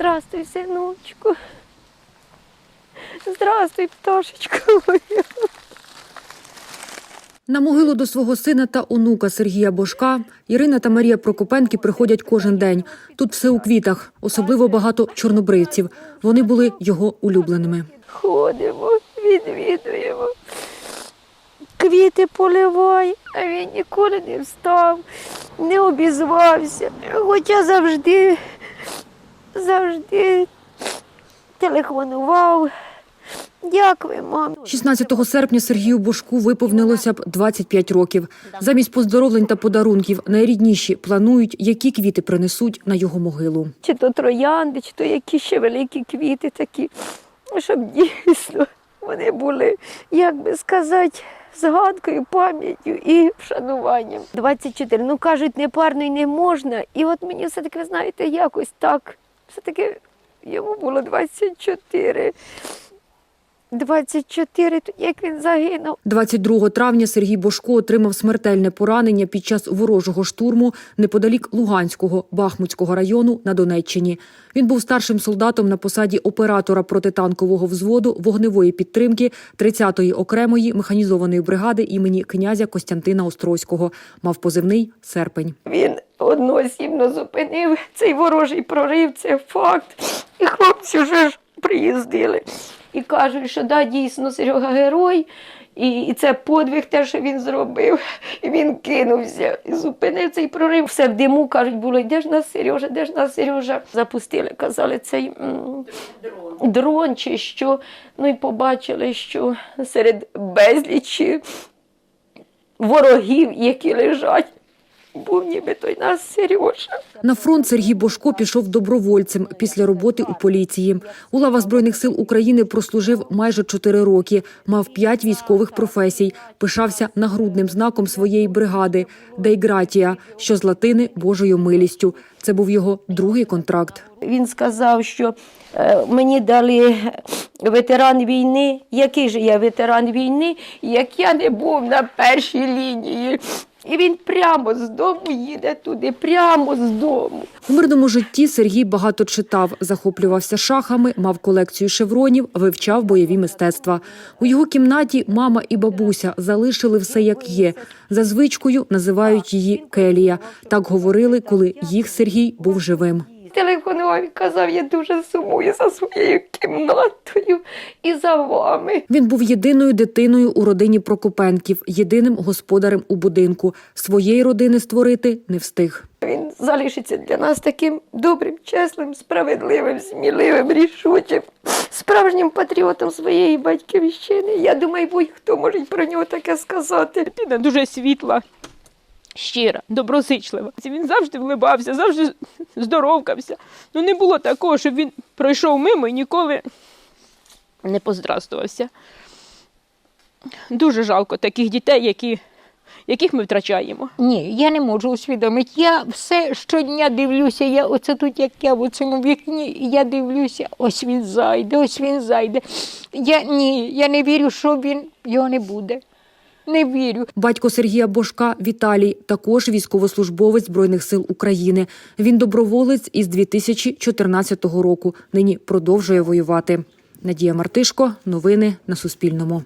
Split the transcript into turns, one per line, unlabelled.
Здравствуй, синочку. Здравствуй, пташечко моя.
На могилу до свого сина та онука Сергія Бошка Ірина та Марія Прокопенки приходять кожен день. Тут все у квітах, особливо багато чорнобривців. Вони були його улюбленими.
Ходимо, відвідуємо. Квіти поливай, а він ніколи не встав, не обізвався. Хоча завжди, завжди телефонував. Дякую, мам.
16 серпня Сергію Бошку виповнилося б 25 років. Замість поздоровлень та подарунків найрідніші планують, які квіти принесуть на його могилу.
Чи то троянди, чи то якісь ще великі квіти такі, щоб дійсно вони були, як би сказати, згадкою, пам'яттю і вшануванням. 24, ну кажуть, непарно й не можна. І от мені все-таки, ви знаєте, якось так, все-таки йому було 24. 24, як він загинув.
22 травня Сергій Бошко отримав смертельне поранення під час ворожого штурму неподалік Луганського Бахмутського району на Донеччині. Він був старшим солдатом на посаді оператора протитанкового взводу вогневої підтримки 30-ї окремої механізованої бригади імені князя Костянтина Острозького. Мав позивний серпень.
Він одноосібно зупинив цей ворожий прорив, це факт. І хлопці вже ж приїздили. І кажуть, що да, дійсно Серега герой, і, і це подвиг те, що він зробив. І він кинувся і зупинив цей прорив. Все в диму кажуть, було, де ж нас Сережа, де ж нас Сережа. Запустили, казали, цей м, дрон чи що. Ну і побачили, що серед безлічі ворогів, які лежать, був ніби той нас Сережа.
На фронт Сергій Бошко пішов добровольцем після роботи у поліції. У лавах збройних сил України прослужив майже чотири роки. Мав п'ять військових професій. Пишався нагрудним знаком своєї бригади Дейгратія, що з латини Божою милістю. Це був його другий контракт.
Він сказав, що е, мені дали ветеран війни. Який же я ветеран війни, як я не був на першій лінії. І він прямо з дому їде туди, прямо з дому.
У мирному житті Сергій багато читав, захоплювався шахами, мав колекцію шевронів, вивчав бойові мистецтва. У його кімнаті мама і бабуся залишили все як є. За звичкою називають її Келія. Так говорили, коли їх Сергій був живим.
Телефонував і казав, я дуже сумую за своєю кімнатою і за вами.
Він був єдиною дитиною у родині Прокопенків, єдиним господарем у будинку. Своєї родини створити не встиг.
Він залишиться для нас таким добрим, чесним, справедливим, сміливим, рішучим, справжнім патріотом своєї батьківщини. Я думаю, будь-хто може про нього таке сказати.
Дитина дуже світла, щира, доброзичлива. Він завжди вливався, завжди здоровкався. Ну не було такого, щоб він пройшов мимо і ніколи не поздрастувався. Дуже жалко таких дітей, які, яких ми втрачаємо.
Ні, я не можу усвідомити. Я все щодня дивлюся, я оце тут, як я в цьому вікні, я дивлюся, ось він зайде, ось він зайде. Я ні, я не вірю, що він його не буде. Не вірю.
Батько Сергія Бошка Віталій також військовослужбовець збройних сил України. Він доброволець із 2014 року. Нині продовжує воювати. Надія Мартишко. Новини на Суспільному.